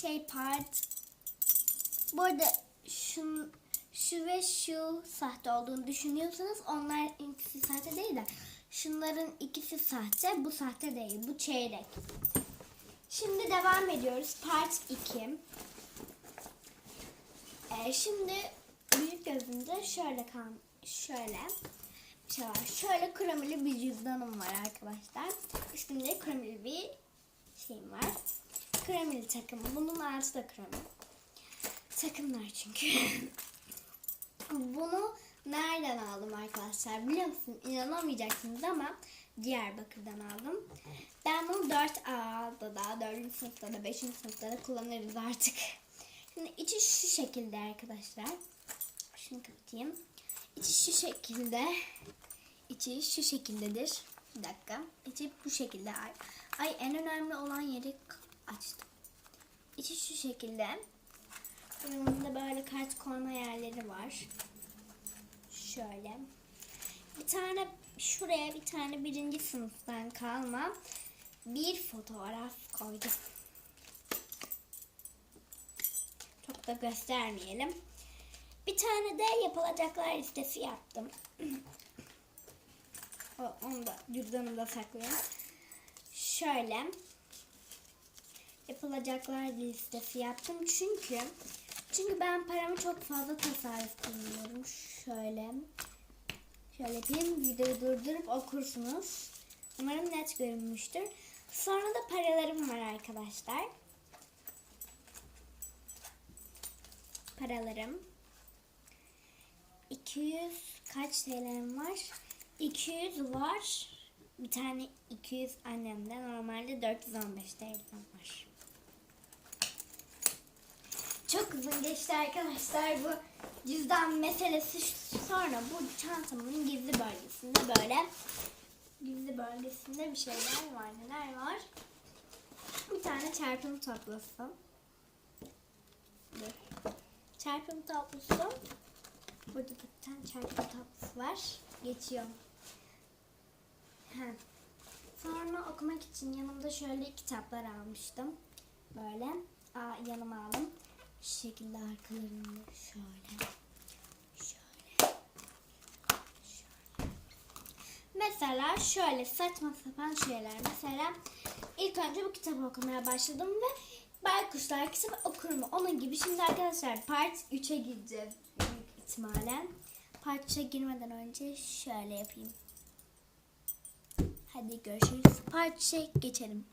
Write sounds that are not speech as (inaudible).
şey part. Bu arada şu, şu ve şu sahte olduğunu düşünüyorsanız onlar ikisi sahte değil de şunların ikisi sahte bu sahte değil bu çeyrek. Şimdi devam ediyoruz part 2. Ee, şimdi büyük gözümde şöyle kal şöyle bir şey var. Şöyle kremeli bir cüzdanım var arkadaşlar. Üstümde kremeli bir şeyim var. Kremeli takım. Bunun altı da kremeli. Takımlar çünkü. (laughs) Bunu nereden aldım arkadaşlar biliyor musun? İnanamayacaksınız ama Diyarbakır'dan aldım. Ben bunu 4A'da da, 4. sınıfta da, 5. sınıfta da kullanırız artık. Şimdi içi şu şekilde arkadaşlar. Şunu kapatayım. İçi şu şekilde. İçi şu şekildedir. Bir dakika. İçi bu şekilde. Ay, en önemli olan yeri açtım. İçi şu şekilde. Bunun da böyle kart koyma yerleri var. Şöyle. Bir tane şuraya bir tane birinci sınıftan kalma bir fotoğraf koydum. Çok da göstermeyelim. Bir tane de yapılacaklar listesi yaptım. (clears throat) Onu da cüzdanımda saklıyorum. Şöyle yapılacaklar listesi yaptım çünkü çünkü ben paramı çok fazla tasarruf kullanıyorum. Şöyle şöyle yapayım videoyu durdurup okursunuz. Umarım net görünmüştür. Sonra da paralarım var arkadaşlar. Paralarım. 200 kaç TL'm var? 200 var. Bir tane 200 annemde. Normalde 415 TL'm var. Çok uzun geçti arkadaşlar bu cüzdan meselesi. Sonra bu çantamın gizli bölgesinde böyle gizli bölgesinde bir şeyler var. Neler var? Bir tane çarpım tablosu. Dur. Çarpım tablosu. Burada da bir tane çarpım tablosu var. Geçiyorum. Sonra okumak için yanımda şöyle kitaplar almıştım. Böyle Aa, yanıma aldım. Şu şekilde arkalarını şöyle. Şöyle. Şöyle. Mesela şöyle saçma sapan şeyler. Mesela ilk önce bu kitabı okumaya başladım ve Baykuşlar kitabı okurum. Onun gibi şimdi arkadaşlar part 3'e gireceğiz büyük ihtimalle. Part 3'e girmeden önce şöyle yapayım. Hadi görüşürüz. Part 3'e geçelim.